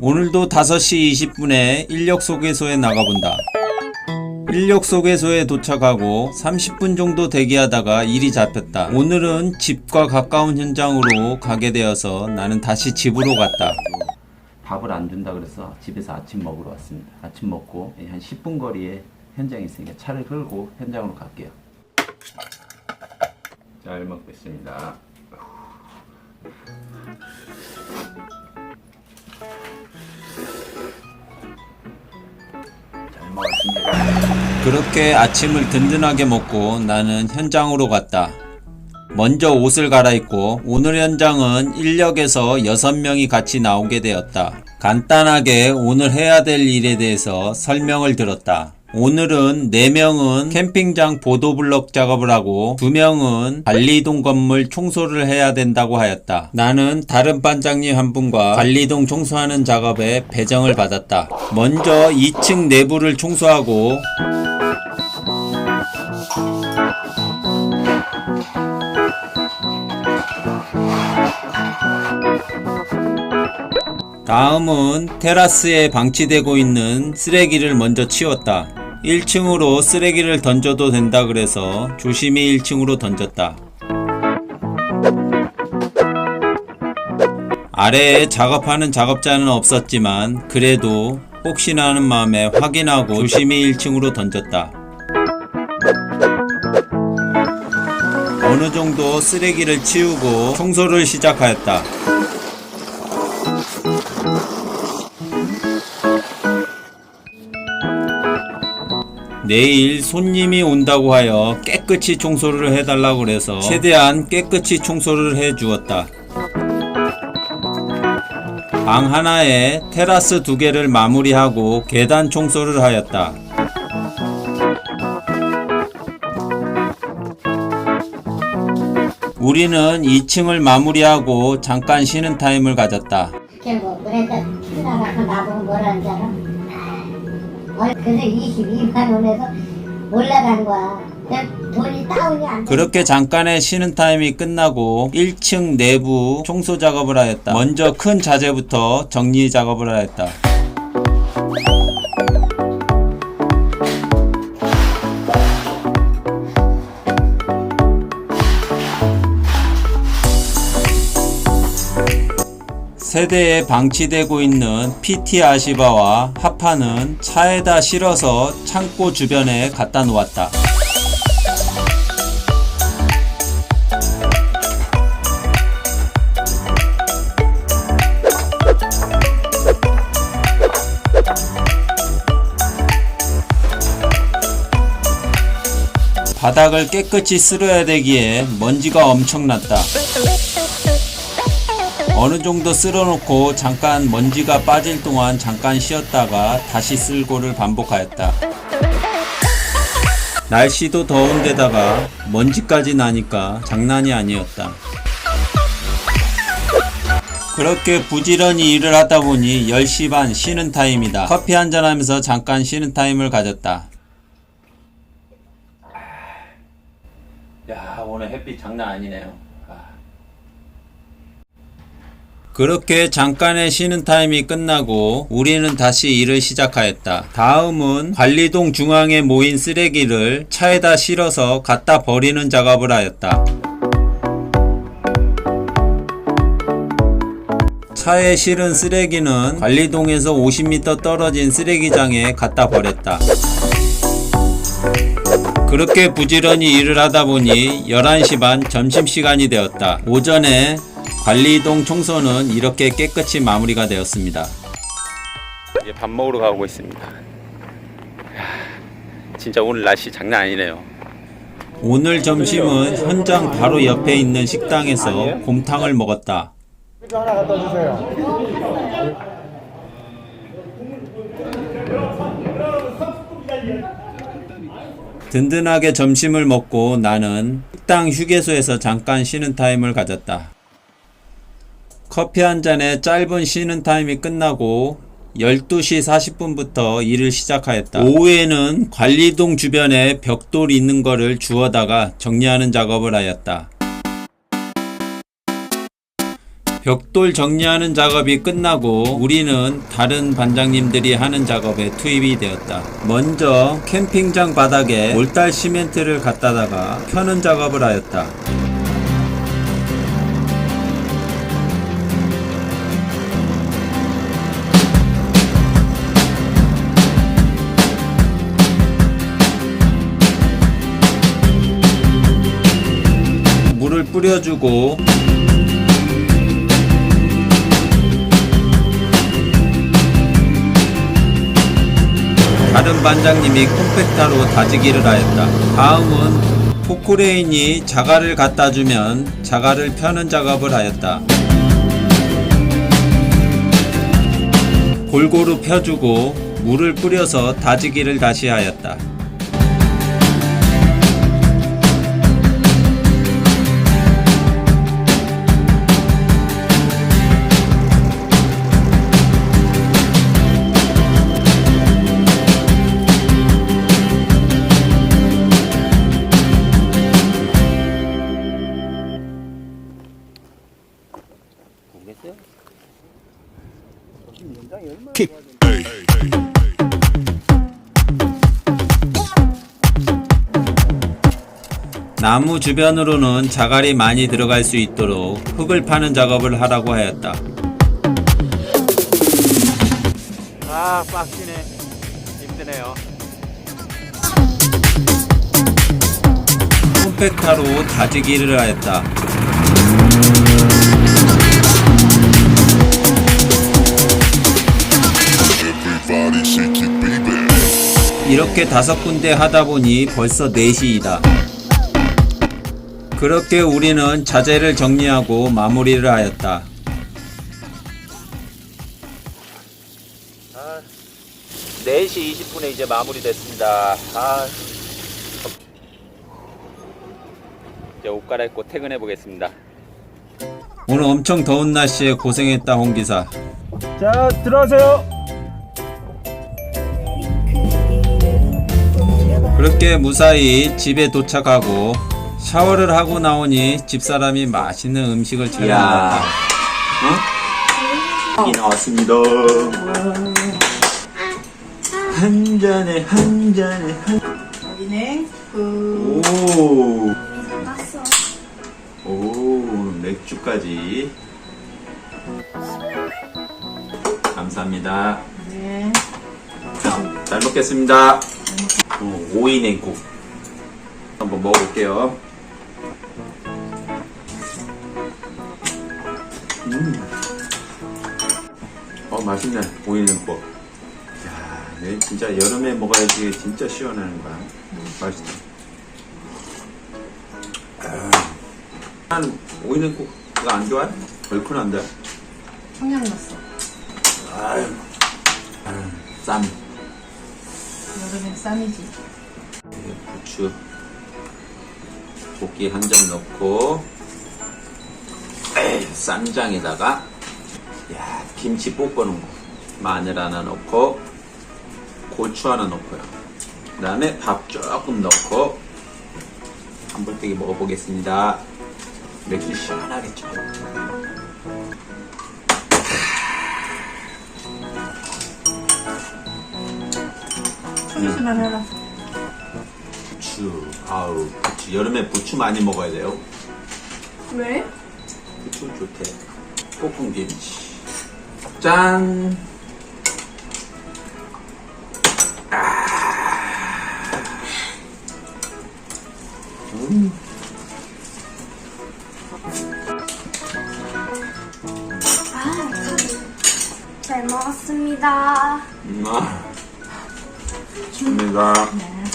오늘도 5시 20분에 인력 소개소에 나가본다. 인력 소개소에 도착하고 30분 정도 대기하다가 일이 잡혔다. 오늘은 집과 가까운 현장으로 가게 되어서 나는 다시 집으로 갔다. 밥을 안 준다 그래서 집에서 아침 먹으러 왔습니다. 아침 먹고 한 10분 거리에 현장이 있으니까 차를 끌고 현장으로 갈게요. 잘 먹겠습니다. 그렇게 아침을 든든하게 먹고 나는 현장으로 갔다. 먼저 옷을 갈아입고 오늘 현장은 인력에서 6명이 같이 나오게 되었다. 간단하게 오늘 해야 될 일에 대해서 설명을 들었다. 오늘은 4명은 캠핑장 보도블럭 작업을 하고 2명은 관리동 건물 청소를 해야 된다고 하였다. 나는 다른 반장님 한 분과 관리동 청소하는 작업에 배정을 받았다. 먼저 2층 내부를 청소하고 다음은 테라스에 방치되고 있는 쓰레기를 먼저 치웠다. 1층으로 쓰레기를 던져도 된다 그래서 조심히 1층으로 던졌다. 아래에 작업하는 작업자는 없었지만 그래도 혹시나 하는 마음에 확인하고 조심히 1층으로 던졌다. 어느 정도 쓰레기를 치우고 청소를 시작하였다. 내일 손님이 온다고 하여 깨끗이 청소를 해달라고 그래서 최대한 깨끗이 청소를 해 주었다. 방 하나에 테라스 두 개를 마무리하고 계단 청소를 하였다. 우리는 2층을 마무리하고 잠깐 쉬는 타임을 가졌다. 결국 그러니까 나가서 나보고 뭐라는 줄 알아? 어, 그래서 22만 원에서 올라간 거야. 그렇게 잠깐의 쉬는 타임이 끝나고 1층 내부 청소 작업을 하였다. 먼저 큰 자재부터 정리 작업을 하였다. 세대에 방치되고 있는 PT 아시바와 하파는 차에다 실어서 창고 주변에 갖다 놓았다. 바닥을 깨끗이 쓸어야 되기에 먼지가 엄청났다. 어느 정도 쓸어놓고 잠깐 먼지가 빠질 동안 잠깐 쉬었다가 다시 쓸고를 반복하였다. 날씨도 더운데다가 먼지까지 나니까 장난이 아니었다. 그렇게 부지런히 일을 하다 보니 10시 반 쉬는 타임이다. 커피 한잔 하면서 잠깐 쉬는 타임을 가졌다. 야, 오늘 햇빛 장난 아니네요. 그렇게 잠깐의 쉬는 타임이 끝나고 우리는 다시 일을 시작하였다. 다음은 관리동 중앙에 모인 쓰레기를 차에다 실어서 갖다 버리는 작업을 하였다. 차에 실은 쓰레기는 관리동에서 50m 떨어진 쓰레기장에 갖다 버렸다. 그렇게 부지런히 일을 하다 보니 11시 반 점심시간이 되었다. 오전에 관리동 청소는 이렇게 깨끗이 마무리가 되었습니다. 이제 밥 먹으러 가고 있습니다. 진짜 오늘 날씨 장난 아니네요. 오늘 점심은 현장 바로 옆에 있는 식당에서 곰탕을 먹었다. 하나 갖다 주세요. 든든하게 점심을 먹고 나는 식당 휴게소에서 잠깐 쉬는 타임을 가졌다. 커피 한 잔에 짧은 쉬는 타임이 끝나고 12시 40분부터 일을 시작하였다. 오후에는 관리동 주변에 벽돌이 있는 거를 주워다가 정리하는 작업을 하였다. 벽돌 정리하는 작업이 끝나고 우리는 다른 반장님들이 하는 작업에 투입이 되었다. 먼저 캠핑장 바닥에 몰달 시멘트를 갖다다가 펴는 작업을 하였다. 물을 뿌려주고 다른 반장님이 콤팩타로 다지기를 하였다. 다음은 포크레인이 자갈을 갖다 주면 자갈을 펴는 작업을 하였다. 골고루 펴주고 물을 뿌려서 다지기를 다시 하였다. 나무 주변으로는 자갈이 많이 들어갈 수 있도록 흙을 파는 작업을 하라고 하였다. 아 빡치네 힘드네요 콤팩타로 다지기를 하였다. 이렇게 다섯 군데 하다 보니 벌써 4시이다. 그렇게 우리는 자재를 정리하고 마무리를 하였다. 아, 4시 20분에 이제 마무리됐습니다 아, 이제 옷 갈아입고 퇴근해 보겠습니다 오늘 엄청 더운 날씨에 고생했다 홍기사. 자, 들어가세요. 그렇게 무사히 집에 도착하고 샤워를 하고 나오니 집사람이 맛있는 음식을 차려놨다. 어? 이 나왔습니다. 한 잔에 한 잔에 한. 여기는 오. 오 맥주까지. 감사합니다. 네. 자, 잘 먹겠습니다. 어, 오이 냉국 한번 먹어볼게요. 음, 어 맛있네 오이 냉국. 야, 네, 진짜 여름에 먹어야지 진짜 시원하는 거야. 맛있다. 아, 난 오이 냉국 이거 안 좋아해? 얼큰한데. 청양 넣었어. 아유, 아유, 쌈. 여름엔 쌈이지. 부추. 고기 한 점 넣고 쌈장에다가 야 김치 볶아놓은 거. 마늘 하나 넣고 고추 하나 넣고요. 그 다음에 밥 조금 넣고 한불떼기 먹어보겠습니다. 맥주 시원하겠죠 소주만 해라. 부추 아우 부추 여름에 부추 많이 먹어야 돼요 왜? 부추 좋대. 볶은 김치. 짠. 잘 먹었습니다. 음, 아. 좋습니다. 네.